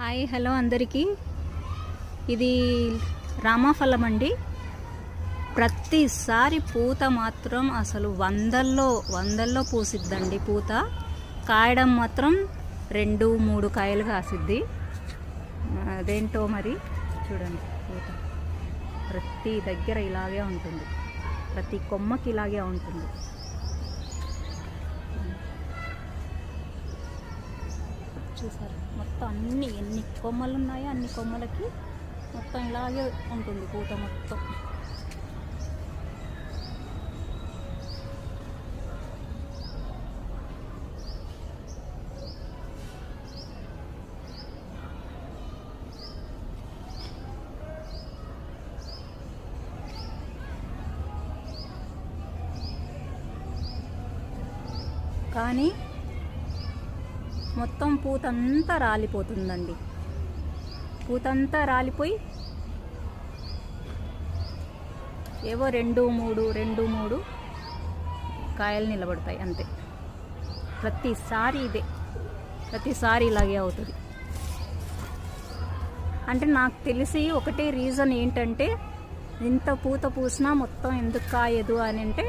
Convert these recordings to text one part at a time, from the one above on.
Hi hello అందరికీ. ఇది రామాఫలం అండి. ప్రతిసారి పూత మాత్రం అసలు వందల్లో వందల్లో పూసిద్దండి పూత. కాయడం మాత్రం రెండు మూడు కాయలు కాసిద్ది. అదేంటో మరి? చూడండి పూత. ప్రతి దగ్గర ఇలాగే ఉంటుంది. ప్రతి కొమ్మకి ఇలాగే ఉంటుంది. చూసారు. మొత్తం అన్ని ఎన్ని కొమ్మలు ఉన్నాయో అన్ని కొమ్మలకి మొత్తం ఇలాగే ఉంటుంది పూత మొత్తం. కానీ మొత్తం పూతంతా రాలిపోతుందండి. పూతంతా రాలిపోయి ఏవో రెండు మూడు రెండు మూడు కాయలు నిలబడతాయి అంతే. ప్రతిసారి ఇదే. ప్రతిసారి ఇలాగే అవుతుంది. అంటే నాకు తెలిసి ఒకటే రీజన్ ఏంటంటే ఇంత పూత పూసినా మొత్తం ఎందుకు కాయదు అని అంటే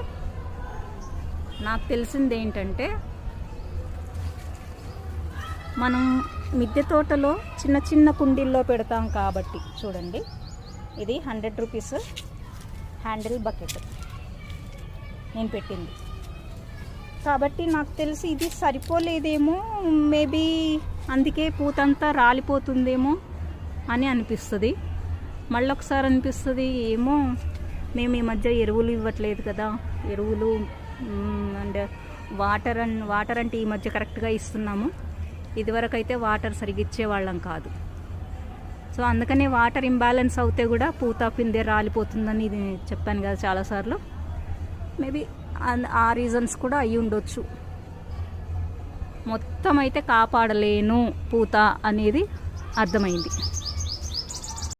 నాకు తెలిసింది ఏంటంటే మనం మిద్దె తోటలో చిన్న చిన్న కుండీల్లో పెడతాం కాబట్టి చూడండి. ఇది హండ్రెడ్ రూపీస్ హ్యాండిల్ బకెట్. నేను పెట్టింది. కాబట్టి నాకు తెలిసి ఇది సరిపోలేదేమో మేబీ అందుకే పూతంతా రాలిపోతుందేమో అని అనిపిస్తుంది. మళ్ళీ ఒకసారి అనిపిస్తుంది ఏమో మేము ఈ మధ్య ఎరువులు ఇవ్వట్లేదు కదా. ఎరువులు అండ్ వాటర్ అండ్ వాటర్ అంటే ఈ మధ్య కరెక్ట్గా ఇస్తున్నాము. ఇదివరకైతే వాటర్ సరిగ్గా ఇచ్చేవాళ్ళం కాదు. సో అందుకనే వాటర్ ఇంబ్యాలెన్స్ అవుతే కూడా పూత పిందె రాలిపోతుందని ఇది చెప్పాను కదా చాలాసార్లు. మేబీ ఆ రీజన్స్ కూడా అయి ఉండొచ్చు. మొత్తం అయితే కాపాడలేను పూత అనేది అర్థమైంది.